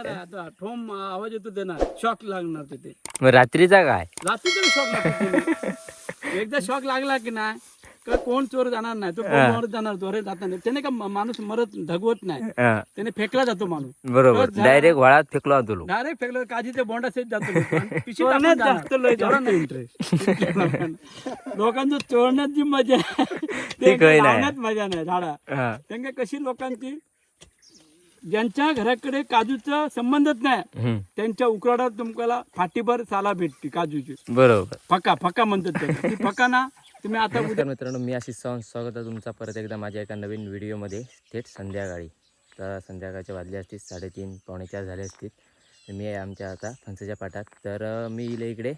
आता ठोम आवाज येतो त्यांना शॉक लागणार तिथे. मग रात्रीचा काय? रात्रीचा शॉक लागतो एकदा शॉक लागला की नाही का कोण चोर जाणार नाही? तो कोण. मरत जाणार? चोर जात नाही त्याने का माणूस मरत धगवत नाही? त्याने फेकला जातो माणूस. बरोबर. डायरेक्ट वळात फेकलो लोक. डायरेक्ट फेकलं काजीचे बोंडा सेट जातो टाकून जास्त इंटरेस्ट लोकांचं चोरण्यात जी मजा आहे, ती ते मजा नाही झाडा. त्यांना कशी लोकांची ज्यांच्या घराकडे काजूचा संबंधच नाही त्यांच्या उकराडात तुम्हाला फाटीभर साला भेटते काजूची. बरोबर. फका फका म्हणतात त्याला. ती फका ना तुम्ही आता नमस्कार मित्रांनो मी आशिष सावंत स्वागत आहे तुमचा परत एकदा माझ्या एका नवीन व्हिडिओमध्ये. थेट संध्याकाळी. तर संध्याकाळच्या वाजले असतील साडेतीन पावणे चार झाले असतील. तर मी आहे आमच्या आता फणसाच्या पाठात. तर अं, मी इले इकडे.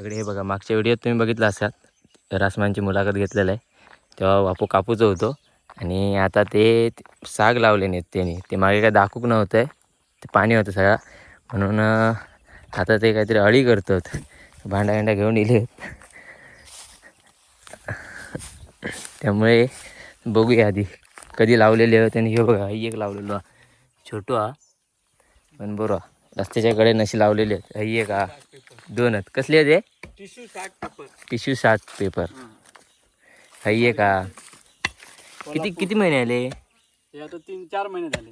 इकडे हे बघा मागच्या व्हिडिओत तुम्ही बघितलं असाल रासमांची मुलाखत घेतलेलं आहे. तेव्हा वापू कापूचं होतो. आणि आता ते साग लावले नाहीत त्यांनी. ते मागे काय दाखवूक नव्हतं. ते पाणी होतं सगळा. म्हणून आता ते काहीतरी अळी करतात. भांडा भांडा घेऊन इले त्यामुळे बघूया आधी. कधी लावलेले आहे त्यांनी हे बघा ही एक लावलेलो हा छोटो हा. पण बरोबर रस्त्याच्या कडे नशी लावलेली आहेत. ही एक हा. दोन आहेत. कसले आहेत टिश्यू साठ पेपर. टिश्यू सात पेपर. ही. एक हा. किती किती महिने आले? हे आता तीन चार महिने झाले.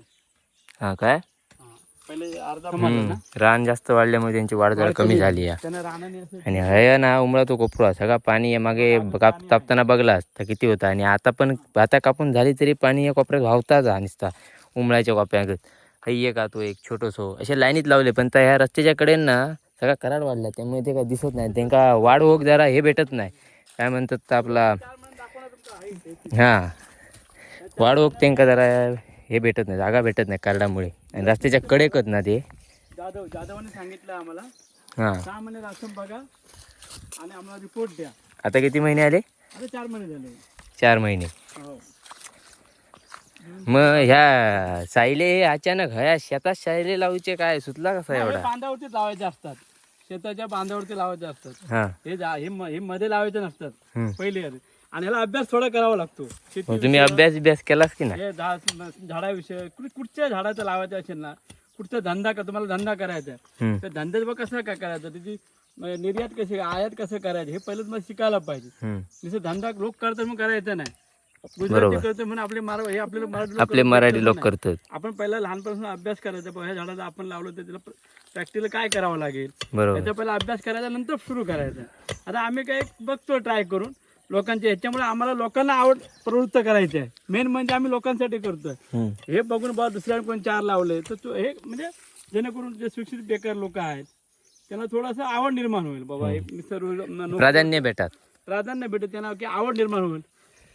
हा काय? हा. पहिले अर्धा हम्म. महिना ना. रान जास्त वाढल्यामुळे त्यांची वाढ जरा कमी झाली त्यानं असं आणि हया ना उमळा तो कोपरा सगळा पाणी या मागे काप तापताना बघलास तर किती होता? आणि आता पण आता कापून झाली तरी पाणी या कोपऱ्यात वाहताच हा नुसता. उमळाच्या कोपऱ्यात. हय्ये का तो एक छोटोसो? अशा लाईनीत लावले पण त्या ह्या रस्त्याच्या कडेन ना सगळा कराड वाढला. त्यामुळे ते काय दिसत नाही. त्यांका वाढ होक जरा हे भेटत नाही. काय म्हणतात तर आपला हां. वाढ होक त्यांका जरा हे भेटत नाही जागा भेटत नाही कराडामुळे. आणि रस्त्याच्या कडेकच ना ते. जाधव जाधवाने सांगितलं आम्हाला. हां. सहा महिने बघा आणि आम्हाला रिपोर्ट द्या. आता किती महिने आले? आता चार महिने झाले. चार महिने. हो. मग ह्या सायले अचानक ह्या शेतात सायले लावूचे काय? सुचला कसा एवढा? बांधावरतीच लावायचे असतात. शेताच्या बांधावरती लावायचे असतात. हा. हे जा- हे म- हे मध्ये लावायचे नसतात. पहिले. आणि ह्याला अभ्यास थोडा करावा लागतो. शेती तुम्ही अभ्यास बिभ्यास केलास की नाही? हे झाड झाडाविषयी कुठ- कुठच्या झाडाचं लावायचं असेल ना कुठचा धंदा का तुम्हाला धंदा करायचा आहे. हम्म. तर धंद्यात बघ कसं काय करायचं त्याची म्हणजे निर्यात कशी आयात कसं करायचं हे पहिलं मला शिकायला पाहिजे. हम्म. जसं धंदा लोक करतात मग करायचं नाही. गुजराती बरोबर. करतो म्हणून आपले मार हे आपल्याला मराठी लोक आपले करतात, मराठी लोक नाही. करतात. आपण पहिला लहानपासून अभ्यास करायचा बुवा, ह्या झाडाचं आपण लावलं तर त्याला प्रॅक्टिकल काय करावं लागेल? बरोबर. त्याचा पहिला अभ्यास करायचा नंतर सुरू करायचा. आता आम्ही काय बघतो ट्राय करून. लोकांच्या ह्याच्यामुळे आम्हाला लोकांना आवड प्रवृत्त करायचं आहे. मेन म्हणजे आम्ही लोकांसाठी करतोय. हे बघून बा दुसऱ्या कोण चार लावले तर तो हे म्हणजे जेणेकरून जे शिक्षित बेकार लोक आहेत त्यांना थोडंसं आवड निर्माण होईल. बाबा हे सर्व प्राधान्य भेटात. प्राधान्य भेटत त्यांना की आवड निर्माण होईल.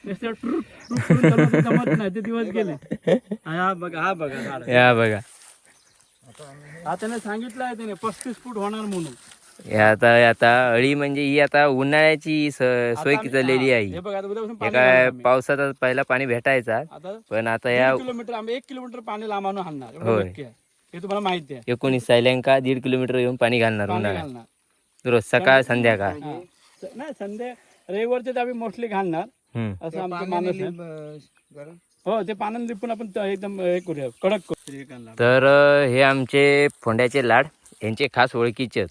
जमत नाही ते दिवस गेले. हा बघा हा बघा या बघा. हा त्याने सांगितलं आहे त्याने पस्तीस फूट होणार म्हणून. हे आता आता अळी म्हणजे ही आता उन्हाळ्याची सोय हा, आहे. हे काय. पावसाचा पहिला पाणी भेटायचा पण आता या किलोमीटर आम्ही एक किलोमीटर पाणी लांब हाणणार एवढं होय. हे तुम्हाला माहिती आहे. एकोणीस सायल्यांका दीड किलोमीटर येऊन पाणी घालणार पाणी उन्हाळ्यात. घालणार. रोज सकाळ संध्याकाळ. नाही संध्या रविवारचे आम्ही मोस्टली घालणार. असं आमचं मानस आहे. हो ते पाण्याने लिपून आपण एकदम हे करूया कडक. तर अ, हे आमचे फोंड्याचे लाड यांचे खास ओळखीचे आहेत.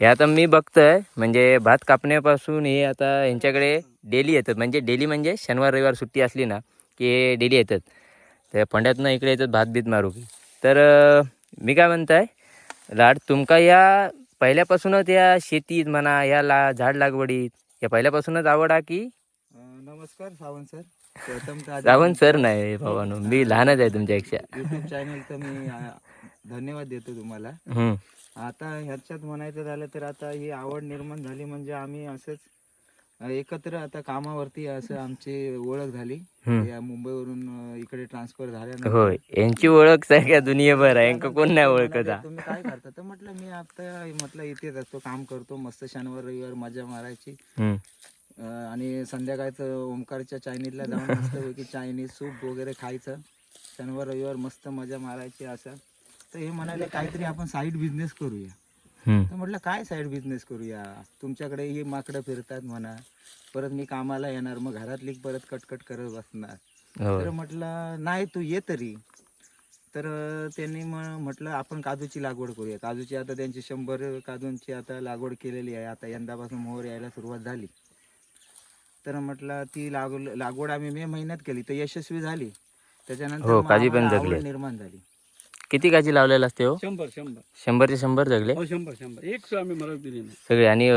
हे आता मी बघतोय म्हणजे भात कापण्यापासून हे आता यांच्याकडे डेली येतात. म्हणजे डेली म्हणजे शनिवार रविवार सुट्टी असली ना की हे डेली येतात. तर फोंड्यातनं इकडे येतात भात बीत मारू की तर मी काय म्हणताय लाड तुमका या पहिल्यापासूनच या शेतीत म्हणा या ला झाड लागवडीत या पहिल्यापासूनच आवड आहे की? नमस्कार सावंत सर. रावण सर नाही भावानो. मी लहानच आहे तुमच्यापेक्षा. युट्यूब मी धन्यवाद देतो तुम्हाला. आता ह्याच्यात म्हणायचं झालं तर आता ही आवड निर्माण झाली म्हणजे आम्ही असंच एकत्र आता कामावरती असं आमची ओळख झाली. या मुंबईवरून इकडे ट्रान्सफर झाल्यानंतर. यांची ओळख सगळ्या दुनियाभर आहे यांका कोण नाही ओळखत. तुम्ही काय करता? तर म्हटलं मी आता म्हटलं इथेच असतो काम करतो मस्त शनिवार रविवार मजा मारायची. आणि संध्याकाळचं ओमकारच्या चायनीजला जाऊन मस्तपैकी चायनीज सूप वगैरे खायचं. शनिवार रविवार मस्त मजा मारायची असं. तर हे म्हणाले काहीतरी आपण साईड बिझनेस करूया. तर म्हटलं काय साईड बिझनेस करूया? तुमच्याकडे ही माकडं फिरतात म्हणा. परत मी कामाला येणार मग घरातली परत कटकट करत बसणार. तर होय म्हटलं नाही तू ये तरी. तर त्यांनी मग म्हटलं आपण काजूची लागवड करूया. काजूची आता त्यांची शंभर काजूंची आता लागवड केलेली आहे. आता यंदापासून मोहर यायला सुरुवात झाली. तर म्हटलं ती लागवड लागवड आम्ही मे महिन्यात केली तर यशस्वी झाली. त्याच्यानंतर हो, निर्माण झाली. किती काजी लावलेला असते हो? शंभर शंभर. शंभरचे शंभर जगले? हो शंभर शंभर. एक सो आम्ही मरत दिली नाही. सगळे आणि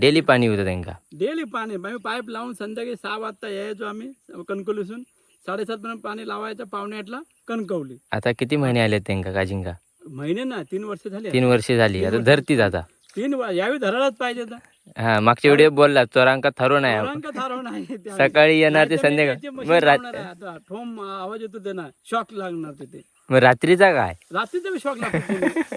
डेली पाणी होतं त्यांका? डेली पाणी. आम्ही पाईप लावून संध्याकाळी सहा वाजता यायचो आम्ही कणकवलीसून साडेसात पर्यंत पाणी लावायचं पावणे आठला कणकवली. आता किती महिने आले त्यांका काजींका महिने ना तीन वर्ष झाले. तीन वर्षे झाली. आता धरतीच आता. तीन वा- यावेळी धरायलाच पाहिजे आता. हा मागच्या व्हिडिओ बोलला चोरांका ठरव नाही पोरांका. सकाळी येणार ते नाहीतर मी संध्याकाळ त्याची मग मशीन रात लावणार आहे. आता. ठोम आवाज येतो ते ना शॉक लागणार तिथे. मग रात्रीचा काय? रात्रीचा बी शॉक लागतो.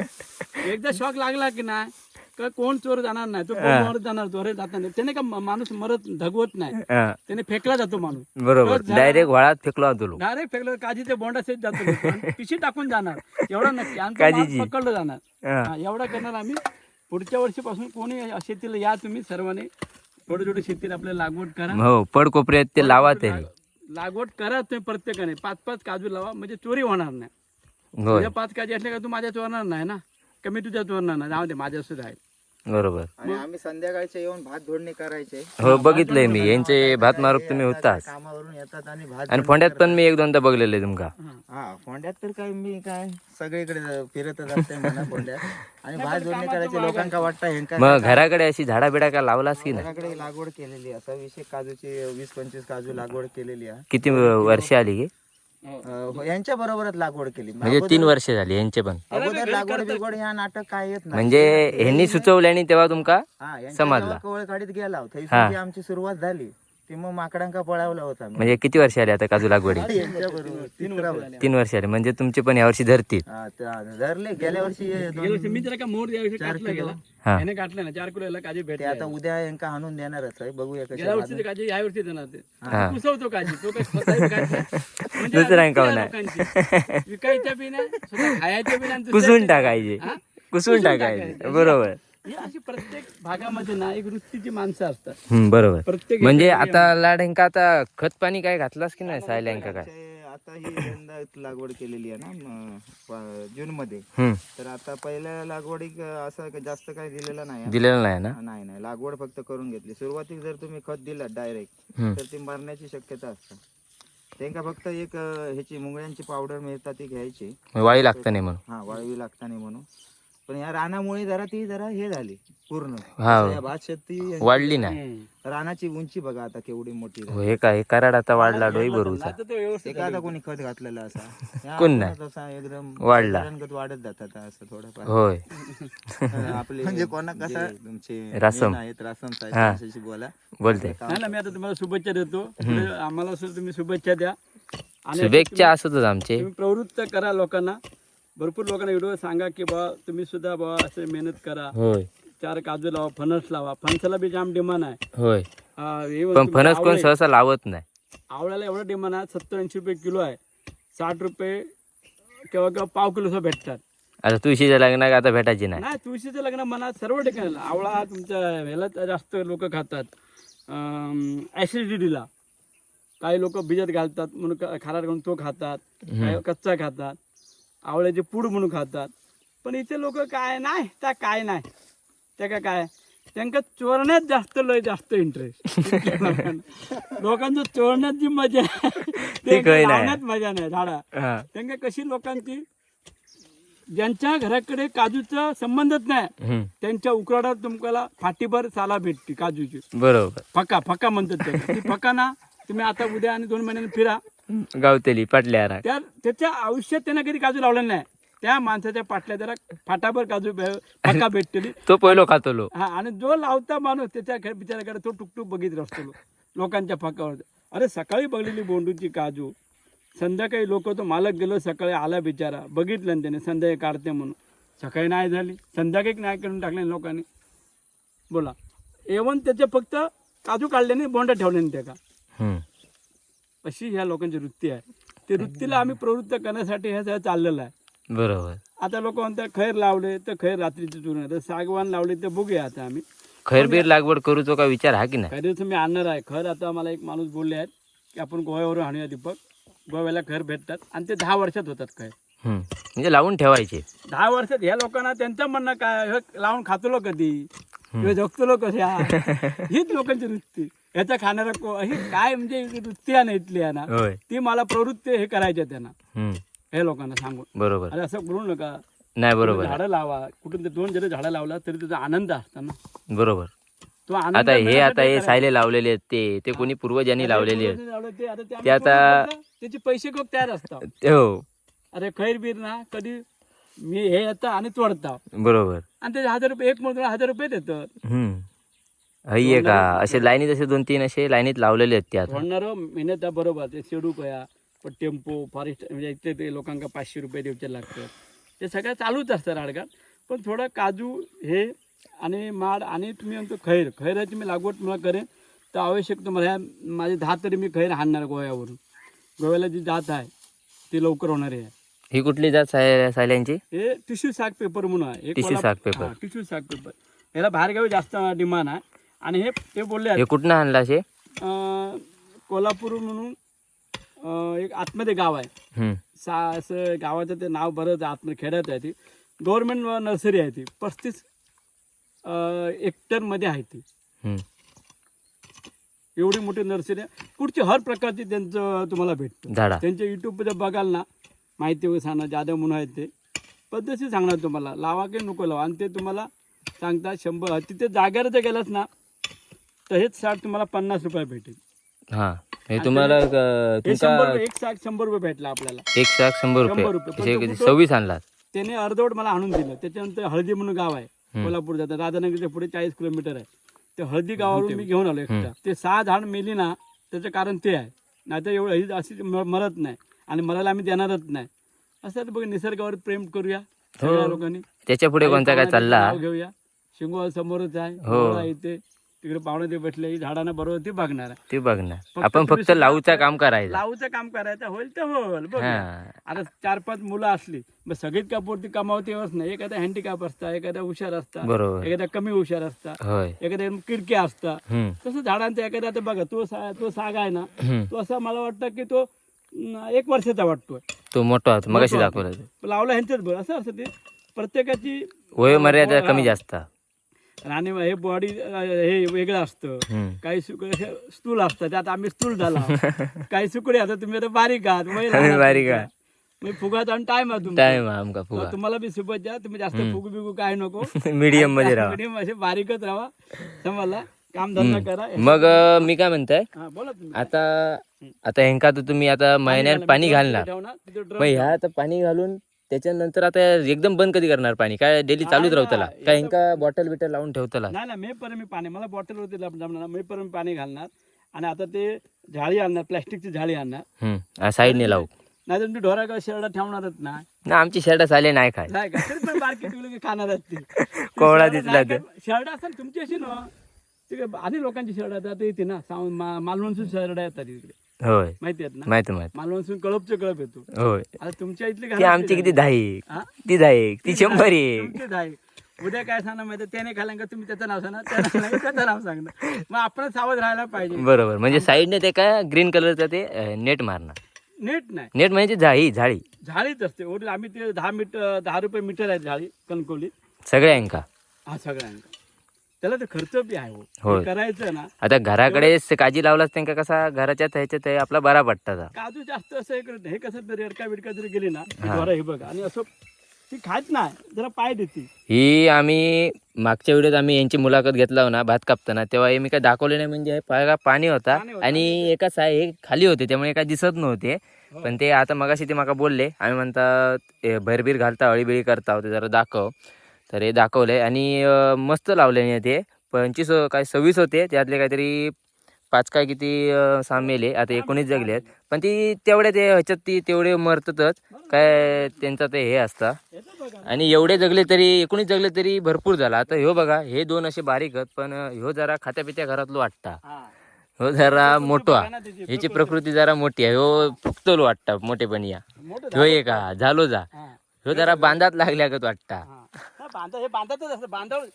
एकदा शॉक लागला की नाही का कोण चोर जाणार नाही? तो कोण मरत जाणार चोर जाता नाही. त्याने का माणूस मरत धगवत नाही? त्याने फेकला जातो माणूस. बरोबर. डायरेक्ट व्हाळात फेकलो लोक. डायरेक्ट फेकलं काजीचे बोंडा सेट जातो पिशी टाकून जाणार. एवढा नक्की. आणि तो पकडलं जाणार. एवढा करणार आम्ही. पुढच्या वर्षीपासून कोणी शेतीला या तुम्ही सर्वांनी थोडी थोडी शेतीला आपल्याला लागवड करा. हो पड कोपऱ्यात ते. लावा. तरी लागवड करा तुम्ही प्रत्येकाने. पाच पाच काजू लावा म्हणजे चोरी होणार नाही. तुझ्या पाच काजी असल्या का तू माझ्या चोरणार नाही ना? कमी तुझ्या चोरणार नाही? जाऊ दे माझ्या सुद्धा आहे बरोबर. आणि आम्ही संध्याकाळचे येऊन भात धोडणी करायचे. हो बघितलंय मी. यांचे भात मारूक तुम्ही होताच कामावरून येतात आणि भात आणि फोंड्यात पण मी एक दोनदा बघलेले तुमका हा फोंड्यात तर काय मी काय सगळीकडे फिरतच असते म्हणा फोंड्यात. आणि भात जोडणी करायचे लोकांका वाटतं हेंका मग घराकडे अशी झाडा बिडा काय लावलास की नाही? घराकडे लागवड केलेली आहे. एक काजूची वीस पंचवीस काजू लागवड केलेली आहे. किती वर्ष आली की अं, यांच्या बरोबरच लागवड केली. म्हणजे तीन वर्ष झाली यांचे पण. अगोदर लागवड बिगवड ह्या नाटक काय येत नाही. म्हणजे ह्यांनी सुचवल्याने तेव्हा तुमका हा यांच्या समजला. जेव्हा कवळ काढीत गेला जी आमची सुरुवात झाली. ती मग माकडांका पळावला होता. म्हणजे किती वर्ष आली आता काजू लागवडी तिसरा वर्ष. तीन वर्ष आली. म्हणजे तुमचे पण यावर्षी धरतील. हा, त्या- धरले. गेल्या वर्षी हे वर्षी मी का मोर यावर्षी काटला गेला. हा. याने काटला ना चार किलो काजी ते भेटले. आता उद्या यांका आणून देणारच आहे. बघूया गेल्या वर्षी काजी या वर्षी देणार ते. पुसवतो काजी. तो काही विकायचा. म्हणजे दुसऱ्यांका नाही. लोकांची. विकायच्या बी नाही खायच्या बी नाही कुसून टाकायचे? कुसून टाकायचे. बरोबर. ही अशी प्रत्येक भागामध्ये ना एक वृत्तीची माणसं असतात. हम्म बरोबर. प्रत्येक म्हणजे आता लाड्यांका आता खत पाणी काय घातलास की नाही सायल्यांका काय? ते आता ही यंदा लागवड केलेली आहे ना जून मध्ये हम्म. तर आता पहिल्या लागवडीक असं काही जास्त काही दिलेलं नाही हा. दिलेलं नाही ना? नाही नाही. लागवड फक्त करून घेतली. सुरुवातीक जर तुम्ही खत दिलं डायरेक्ट हम्म. तर ती मरण्याची शक्यता असते. त्यांका फक्त एक अं, ह्याची मुंगळ्यांची पावडर मिळतात ती घ्यायची. वाळी लागतं नाही म्हणून. हा वाळवी लागताना म्हणून. पण या रानामुळे जरा ती जरा हे झाली पूर्ण हा. या भात शेती वाढली नाही हम्म. रानाची उंची बघा आता केवढी मोठी झाली. हो, हे काय हे कराड आता वाढला डोई आता ते व्यवस्थित एखादा कोणी खत घातलेला असा या कोण नाही. असा एकदम वाढला. खत वाढत जातात असं थोडंफार होय आपले म्हणजे कोणा कसा तुमचे रासम. main आहेत रासम साहेब हा. त्यांच्याशी बोला बोलते नाही ना मी आता तुम्हाला शुभेच्छा देतो पुढे आम्हाला सुद्धा तुम्ही शुभेच्छा द्या आणि शुभेच्छा असतच आमचे तुम्ही प्रवृत्त करा लोकांना भरपूर लोकांना व्हिडिओ सांगा की बा तुम्ही सुद्धा बा असे मेहनत करा. होय. चार काजू लावा फणस लावा. फणसाला बी जाम डिमांड आहे. होय. हा, पण तुम्ही फणस कोण आवळे- सहसा लावत नाही. आवळ्याला एवढं डिमांड आहे सत्तर ऐंशी रुपये किलो आहे. साठ रुपये किंवा किंवा पाव किलो भेटतात. आता तुळशीच्या लग्नात आता भेटायची नाही. नाही तुळशीचं लग्न मनात सर्व ठिकाणी. आवळा हा तुमच्या ह्याला जास्त लोक खातात. ॲसिडिटीला काही लोक भिजत घालतात म्हणून क- करून तो खातात. काही कच्चा खातात. आवळ्याचे पूड म्हणून खातात. पण इथे लोक काय नाही त्या काय नाही. त्या का काय? त्यांका चोरण्यात जास्त लय जास्त इंटरेस्ट लोकांचं चोरण्यात जी मजा ते. लावण्यात मजा नाही झाडा. हा. त्यांना कशी लोकांची ज्यांच्या घराकडे काजूचा संबंधच नाही. त्यांच्या उकराडात तुमकाला फाटीभर साला भेटते काजूची. बरोबर. फका फका म्हणतात फका ना तुम्ही आता उद्या आणि दोन महिन्यांनी फिरा. गावतेली पाटल्या राग त्या त्याच्या आयुष्यात त्यांना कधी काजू लावलेला नाही. त्या माणसाच्या पाटल्या जरा फाटाभर काजू फका भेटतेली. तो पहिलो खातो लो हा आणि जो लावता माणूस त्याच्या बिचाराकडे तो टुकटुक बघित असतो लो- लोकांच्या फकावर अरे सकाळी बघलेली बोंडूची काजू. संध्याकाळी लोक तो मालक गेलो सकाळी आला बिचारा. बघितलं ना त्याने संध्याकाळी काढते म्हणून. सकाळी नाही झाली. संध्याकाळी नाही करून टाकले लोकांनी. बोला. एवन त्याचे फक्त काजू काढल्याने बोंडा ठेवले नाही त्याका हम्म. अशी ह्या लोकांची वृत्ती आहे. ते वृत्तीला आम्ही प्रवृत्त करण्यासाठी हे सगळं चाललेलं आहे. बरोबर. आता लोक म्हणतात खैर लावले तर खैर रात्रीचे चूर्ण तर सागवान लावले तर बघूया आता आम्ही. खैरबीर लागवड करूचो का विचार हा की नाही? दिवस मी आणणार आहे. खर आता मला एक माणूस बोलले आहेत की आपण गोव्यावरून आणूया दीपक. गोव्याला खर भेटतात आणि ते दहा वर्षात होतात खैर. म्हणजे लावून ठेवायचे. दहा वर्षात ह्या लोकांना त्यांचं म्हणणं काय? लावून खातलो कधी? जगतलो कशा हीच लोकांची वृत्ती. ह्याचा खाणारा को ही काय म्हणजे वृत्ती आहे ना इथली आहे ना. होय. ती मला प्रवृत्ती हे करायच्या त्यांना हम्म. हे लोकांना सांगून. बरोबर. अरे असं करू नका. नाही बरोबर आहे. झाडं लावा. कुठून ते दोन जरी झाडं लावला तरी त्याचा आनंद असतो ना बरोबर. तो आनंद आता हे आता हे. सायले लावलेले आहेत ते. ते कोणी पूर्वजांनी लावलेली आहेत. लावलं ते. आता ते ते आम्ही आता- करून बघतो, त्याचे पैसे खूप तयार असतात? ते हो. अरे खैर बीर ना कधी मी हे येतं आणि तोडता. बरोबर. आणि त्याचे हजार रुपये एक म्हणून हजार रुपये देतात हम्म. आहे का असे लाईनीत असे दोन तीन असे लाईनीत लावलेले आहेत ते आता म्हणणार मेहनत आहे बरोबर. ते शेडू कया पण टेम्पो फॉरेस्ट म्हणजे इथे ते लोकांना पाचशे रुपये द्यायचे लागतात. ते सगळं चालूच असतं राडगात पण थोडं काजू हे आणि माड आणि तुम्ही म्हणतो खैर. खैराची मी लागवड मला करेन. तर आवश्यक तुम्हाला ह्या माझे दहा तरी मी खैर हाणणार गोव्यावरून. गोव्याला जी जात आहे ती लवकर होणारी आहे. ही कुठली जात साय सायल्यांची हे टिश्यू साग पेपर म्हणून आहे. टिश्यू साग पेपर. टिश्यू साग पेपर. याला बाहेरगावी जास्त डिमांड आहे. आणि हे ते बोलले आहेत, हे कुठनं आणला असे? अं, कोल्हापूर म्हणून अं, एक आतमध्ये गाव आहे. हम्म. सा असं गावाचं ते नाव बरंच आतमध्ये खेड्यात आहे ती. गव्हर्नमेंट नर्सरी आहे ती. पस्तीस हेक्टरमध्ये आहे ती. हम्म. एवढी मोठी नर्सरी आहे. पुढची हर प्रकारची त्यांचं तुम्हाला भेटतं. झाडा. त्यांच्या यूट्यूबवर बघाल ना माहिती वगैरे सांगणार जाधव म्हणून आहेत ते. पद्धतशीर सांगणार तुम्हाला. लावा की नको लावा. आणि ते तुम्हाला सांगतात शंभर. तिथे जागेवर जर गेलास ना तर हेच साठ तुम्हाला पन्नास रुपये भेटेल. हा हे तुम्हाला हे शंभर तुमका रुपये एक साठ शंभर रुपये भेटला आपल्याला. एक साठ शंभर शंभर रुपये. पण तो? कुठं- सव्वीस आणलात? त्याने अर्धवट मला आणून दिलं. त्याच्यानंतर हळदी म्हणून गाव आहे. कोल्हापूर जातं राधानगरच्या पुढे चाळीस किलोमीटर आहे. ते हळदी गावावरून मी घेऊन आलो एकटा. ते सहा झाड मेली ना त्याचं कारण ते आहे. नाहीतर एवढं ही अशी म- मरत नाही. आणि मरायला आम्ही देणारच नाही. असं बघ निसर्गावर प्रेम करूया. सगळ्या हो. लोकांनी. त्याच्या पुढे कोणता काय चालला? नाव घेऊया. शिंगो समोरच आहे. हो. मोहळा इथे. तिकडे पाहुणे ते बसले झाडांना बरोबर ते बघणार. ते बघणार. आपण फक्त लावूचा काम करायचं. लावूचं काम करायचं होईल तर होईल बघ आता चार पाच मुलं असली मग सगळीच कापूरती कमावतेवरच नाही. एखादा हँडिकॅप असता एखादा हुशार असता बरोबर. एखादा कमी हुशार असता एखादा किरक्या असता. तसं झाडांचा एखादा आता बघा तो सा तो साग आहे ना. तो असा मला वाटतं की तो एक वर्षाचा वाटतोय. तो मोठा मग दाखवलं. लावला ह्यांचंच बरं असं असं ते. प्रत्येकाची वय मर्यादा हा. कमी जास्त. राणी हे बॉडी हे वेगळं असतं. काही सुकडे स्थूल असतात त्यात आम्ही स्थूल झाला काही सुकडे आता तुम्ही आता बारीक आहात. बारीक. आहात. मग फुगाचा आणि टाइम आहे टाइम आमका फुगा. तुम्हाला बी शुभेच्छा तुम्ही जास्त फुगू बिगू काय नको. मीडियममध्ये राहा. मीडियम असे बारीकच राहा. समजला? काम धंदा करा. मग मी काय म्हणताय? आता आता ह्यांका तर तुम्ही आता महिन्यात पाणी घालणार. मग ह्या आता पाणी घालून त्याच्यानंतर आता एकदम बंद कधी करणार पाणी? काय डेली चालूच राहू त्याला? काय बॉटल बिटल लावून ठेवतला नाही नाही मे पर्यंत मी पाणी मला बॉटल वरती जमणार मे पर्यंत पाणी घालणार. आणि आता ते झाडी आणणार प्लॅस्टिकची झाडी आणणार. साईडने लावू. नाही तर तुम्ही ढोरा शेरडा ठेवणारच ना. ना आमची शर्ट आले नाही काय नाही का? की खाणार कोवळा दिसला. शर्ट असेल तुमची अशी ना. आणि लोकांची शर्ट आता येते ना. साऊंड मालवणसून शर्ट येतात तिकडे होय. माहिती आहेत ना? माहिती माहिती. मालवणसून कळपचे कळप येतो. होय. आता तुमच्या इथली ती आमची किती दहा हा? ती दहा एक. ती शंभर एक. आहे उद्या काय सांगणार माहिती आहे? त्याने खाल्लं का तुम्ही त्याचं नाव सांगणार त्याने खाल्लं का त्याचं नाव सांगणार. मग आपण सावध राहायला पाहिजे. बरोबर. म्हणजे साईडने ते काय ग्रीन कलरचं ते नेट मारणार. नीट नाही. नेट म्हणजे झाळी झाळी. झाडीच असते. ओरिजिनल आम्ही ते दहा मीटर दहा रुपये मीटर आहे झाडी कणकोली सगळ्या अंका हा सगळ्यांना त्याला तर खर्च बी आहे हो. होय. हे करायचं ना आता घराकडे स- काजी लावलाच त्यांका कसा घराच्या ह्याच्यात ते आपला बरा पडतात काजू जास्त असं हे करत नाही. हे कसं तरी अडका बिडका जरी गेली ना हे बघा आणि असं ती खात नाही जरा पाय देते ही आम्ही मागच्या व्हिडिओत आम्ही यांची मुलाखत घेतला ना भात कापताना तेव्हा हे मी काय दाखवले नाही म्हणजे हे पाय- पाणी होता पाणी होतं. आणि एका साय हे खाली होते त्यामुळे काय दिसत नव्हते हो. पण ते आता मगाशी ते माका बोलले आम्ही म्हणतात "ए, भरबीर घालता अळीबिळी करता ते जरा दाखव तर हे दाखवले आणि अं, मस्त लावले ते. पंचवीस काय सव्वीस होते. त्यातले काहीतरी पाच काय किती अं, सहा मेले आता एकोणीस जगले आहेत. पण ती तेवढे ते ह्याच्यात ती तेवढे मरतातच. काय त्यांचं ते हे असतं. आणि एवढे जगले तरी एकोणीस जगले तरी भरपूर झाला. आता ह्यो बघा हे दोन असे बारीक आहेत पण ह्यो जरा खात्या पित्या घरातलो वाटता. हा. जरा मोठा. ह्याची प्रकृती. जरा मोठी आहे. ह्यो फुकतलो वाटता मोठेपणी या. ह्यो एक हा झालो जा. हा. ह्यो जरा बांधात लागल्यागत वाटता. हा. हा, बांधा हे बांधातच असतं. बांधावर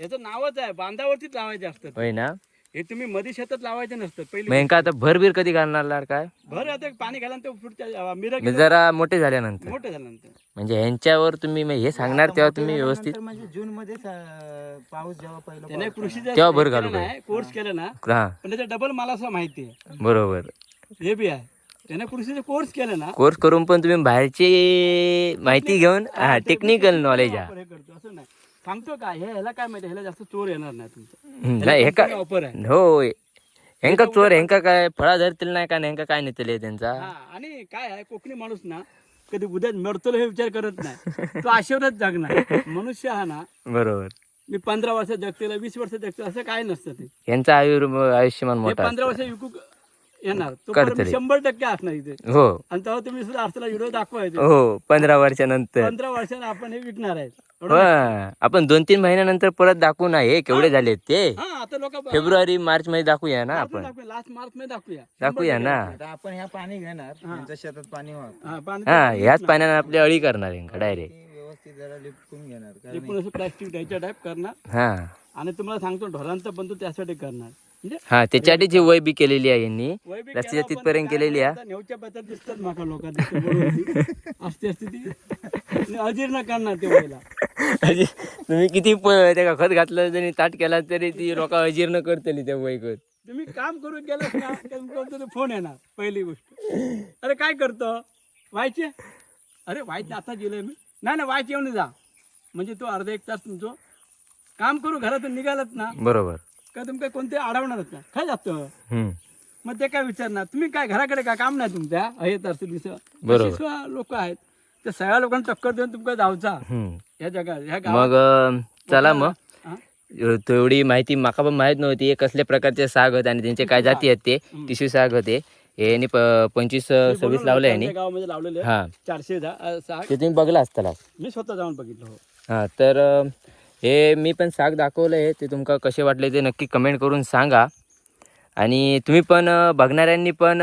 याचं नावच आहे. बांधावरतीच लावायचे असतात. होय ना? हे तुम्ही मध्ये शेतात लावायचं नसतं मग पहिले यांका आता भरबीर कधी घालणार काय? भर आता पाणी घाल्यानंतर पुढच्या मिरग म्हणजे जरा मोठे झाल्यानंतर. मोठं झाल्यानंतर. म्हणजे ह्यांच्यावर तुम्ही मग हे सांगणार तेव्हा तुम्ही व्यवस्थित म्हणजे जून मध्ये पाऊस जेव्हा पहिला त्याने पाऊस कृषीचा तेव्हा भर घालू नाही कोर्स केलं ना हा. पण त्याचा डबल मला असं माहिती आहे. बरोबर. हे बी आहे. त्याने कृषीचा कोर्स केलं ना. कोर्स करून पण तुम्ही बाहेरची माहिती घेऊन हा टेक्निकल नॉलेज आहे वापर हे. करतो असं नाही. सांगतो काय हे ह्याला काय माहिती ह्याला जास्त चोर येणार नाही तुमचं. हम्म, नाही हे ऑफर आहे. हो ह्यांका चोर ह्यांका काय फळा धरतील नाही का ह्यांका काय नेतले त्यांचा? हा आणि काय आहे कोकणी माणूस ना कधी उद्या मरतो हे विचार करत नाही. तो आशेवरच जगणार. मनुष्य हा ना बरोबर. मी पंधरा वर्ष जगतेला वीस वर्ष जगते असं काय नसतं ते. यांचं आयुर आयुष्यमान हे मोठा पंधरा वर्ष विकू येणार. तो. परत शंभर टक्के असणार इथे. हो. आणि तेव्हा तुम्ही सुद्धा अर्चला व्हिडिओ दाखवायचे. हो पंधरा वर्षानंतर. पंधरा वर्षाने आपण हे विकणार आहेत हो आपण दोन तीन महिन्यानंतर परत दाखवू ना हे केवढे झाले ते. हा आता लोक फेब्रुवारी मार्च मध्ये दाखवूया ना आपण. लास्ट मार्च मध्ये दाखवूया. दाखवूया ना. आता आपण ह्या पाणी घेणार त्यांच्या शेतात पाणी वाहत. हा पाणी हा ह्याच पाण्याने आपली अळी करणार यांका डायरेक्ट ती व्यवस्थित जरा घेणार ते कारण पण असं प्लॅस्टिक द्यायच्या टाईप करणार. हा. आणि तुम्हाला सांगतो ढोरांचा बंधू त्यासाठी करणार. हा त्याच्यासाठी जी वय बी केलेली आहे यांनी. केला, पण तिथपर्यंत केलेली आहे. आता नेवच्या पत्रात दिसतात माका लोकांना असते असते ती. आणि अजीर्ण करणार ते वयला तुम्ही किती त्या खत घातलं तरी ताट केला तरी ती लोक अजीर्ण करतली त्या वय कर तुम्ही काम करून गेलास ना फोन येणार पहिली गोष्ट. अरे काय करतो? व्हायचे अरे व्हायचे आता गेलोय मी. नाही ना व्हायचे येऊन जा. म्हणजे तो अर्धा एक तास तुमचं काम करू घरातून निघालात ना. बरोबर. का तुमका कोणते अडवणारच ना काय जातं? हम्म. मग ते काय विचारणार? तुम्ही काय घराकडे काय काम नाही तुमच्या? हे तर दिस बरोबर. लोक आहेत. त्या सगळ्या लोकांना टक्कर देऊन तुमका जाऊचा हम्म. या जगात ह्या गावात. मग अं, चला मग. हा? तेवढी माहिती माका पण माहीत नव्हती. हे कसल्या प्रकारचे साग आहेत आणि त्यांचे काय जाती आहेत ते? टिश्यू साग होते. हे यांनी प- पंचवीस सव्वीस लावले यांनी. आमच्या गावामध्ये लावलेले. आहे. हा. चारशे दहा अ, सहा ते तुम्ही बघला असताला. मी स्वतः जाऊन बघितलं हो. हा तर अं, हे मी पण साग दाखवलं आहे ते तुमका कसे वाटले ते नक्की कमेंट करून सांगा. आणि तुम्ही पण बघणाऱ्यांनी पण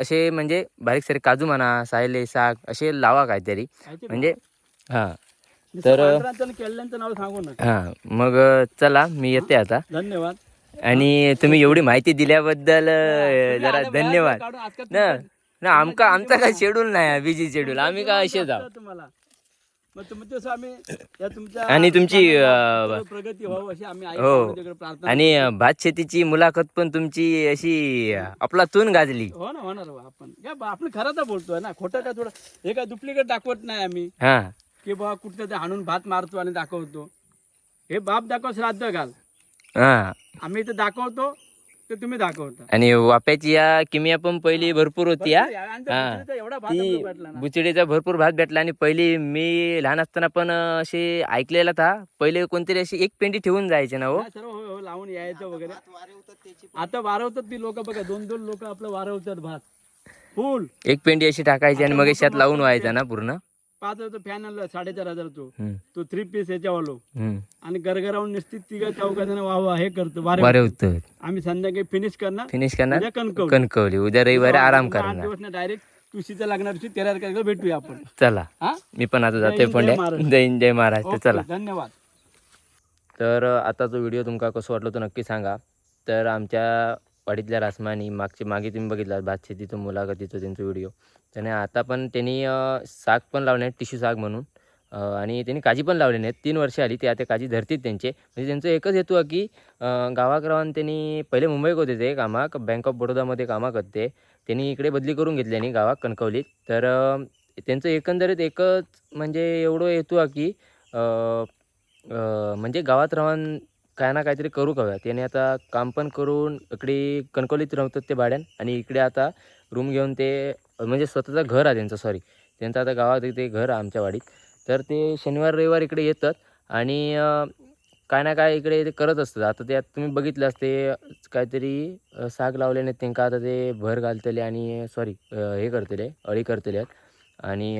असे म्हणजे बारीक सारे काजू म्हणा सायले साग असे लावा काहीतरी. म्हणजे हां. तर- हां. मग चला मी येते आता. धन्यवाद. आणि तुम्ही एवढी माहिती दिल्याबद्दल जरा धन्यवाद. ना आमका आमचा काय शेड्यूल नाही बिझी शेड्यूल आम्ही काय असे जाऊ? मग आम्ही या तुमच्या आणि तुमची, अं, प्रगती व्हावं अशी आम्ही आई हो. प्रार्थना आणि अं, भात शेतीची मुलाखत पण तुमची अशी अं, अफलातून गाजली. हो ना होणार बा आपण. बा, आपण खरं तर बोलतोय ना खोटं काय थोडं हे काय डुप्लिकेट दाखवत नाही आम्ही. हा. की बा कुठलं ते हाणून भात मारतो आणि दाखवतो. हे बाप दाखव श्राद्ध घाल. हा. आम्ही इथे दाखवतो ते तुम्ही दाखवता. आणि वाप्याची या किमिया पण पहिली भरपूर होती त्या हा. बुचडीचा एवढा भात ती आपल्याला भेटला ना. बुचडीचा भरपूर भात भेटला आणि पहिली मी लहान असताना पण असे ऐकलेला था. पहिले कोणतरी अशी एक पेंडी ठेवून जायचे ना हो? हा, सर्व हो- हो, लावून यायचं वगैरे. आता वारवतात ती लोक बघा दोन दोन लोक आपलं वारवतात भात. फुल. एक पेंडी अशी टाकायची आणि मग शेत लावून व्हायचा ना पूर्ण? पाच हजार फॅन साडेचार हजारचो हम्म, तो थ्री पीस याच्यावालो. आणि गरगरावून निश्चित तिघ चौघा जण वा हे करतो वारे बरे होतं आम्ही संध्याकाळी फिनिश करणार फिनिश करणार? कणकवली. कणकवली. उद्या रविवारी आराम करणार. डायरेक्ट तुळशीचं लागणार दिवशी तेरा तारखेला भेटूया आपण. चला. मी पण आता जाते हिंद, जय. जय महाराष्ट्र. चला. धन्यवाद. तर आता जो व्हिडिओ तुमका कसं वाटलं तो नक्की सांगा. तर आमच्या वाडीतल्या रासमानी मागचे मागे तुम्ही बघितला भात शेतीचं मुलाखतीचं त्यांचं व्हिडिओ त्याने आता पण त्यांनी साग पण लावले आहेत टिश्यू साग म्हणून. आणि त्यांनी काजी पण लावले नाहीत. तीन वर्षे आली ते आता काजी धरतीत त्यांचे. म्हणजे त्यांचं एकच हेतू आहे की गावाकरावान गावात राहून त्यांनी पहिले मुंबईक होते ते कामाक बँक ऑफ बडोदामध्ये कामा करते. त्यांनी इकडे बदली करून घेतली आणि गावात कणकवलीत. तर त्यांचं एकंदरीत एकच म्हणजे एवढं हेतू आहे की म्हणजे गावात राहून काय ना काहीतरी करू कव्या त्याने आता काम पण करून इकडे कणकवलीत राहतात ते भाड्यान आणि इकडे आता रूम घेऊन ते म्हणजे स्वतःचं घर आहे त्यांचं सॉरी त्यांचं आता गावात ते घर आहे आमच्या वाडीत. तर ते शनिवार रविवार इकडे येतात आणि काय ना काय इकडे ते करत असतात. आता ते तुम्ही बघितलं असते काहीतरी साग साग लावल्याने त्यांना आता ते भर घालतले आणि सॉरी हे करतले अळी करतले आहेत. आणि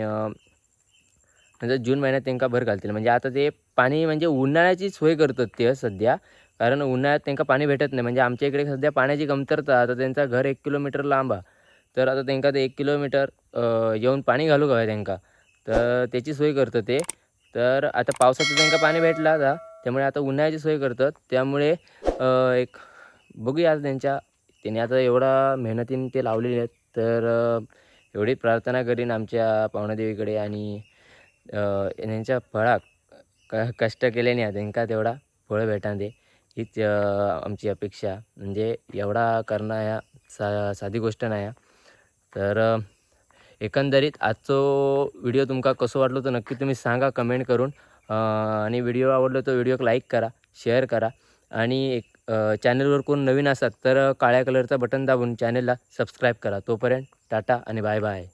नंतर जून महिन्यात त्यांना भर घालतील. म्हणजे आता ते पाणी म्हणजे उन्हाळ्याची सोय करतात ते सध्या. कारण उन्हाळ्यात त्यांना पाणी भेटत नाही. म्हणजे आमच्या इकडे सध्या पाण्याची कमतरता आता त्यांचा घर एक किलोमीटर लांब आहे. तर आता त्यांना ते एक किलोमीटर येऊन पाणी घालू हवं त्यांना तर त्याची सोय करतं ते. तर आता पावसाचं त्यांना पाणी भेटलं आता. त्यामुळे आता उन्हाळ्याची सोय करतात. त्यामुळे एक बघूया आज त्यांच्या. त्यांनी आता एवढा मेहनतीने ते लावलेले आहेत. तर एवढी प्रार्थना करीन आमच्या पावणादेवीकडे आणि यांच्या फळाक क कष्ट केल्याने त्यांका तेवढा फळ भेटा दे. हीच आमची अपेक्षा. म्हणजे एवढा करणं ह्या सा साधी गोष्ट नाही तर एकंदरीत आजचो व्हिडिओ तुमका कसो वाटलो तर नक्की तुम्ही सांगा कमेंट करून. आणि व्हिडिओ आवडलो तर व्हिडिओक लाईक करा शेअर करा. आणि एक चॅनलवर कोण नवीन असतात तर काळ्या कलरचा बटन दाबून चॅनलला सबस्क्राईब करा. तोपर्यंत टाटा आणि बाय बाय.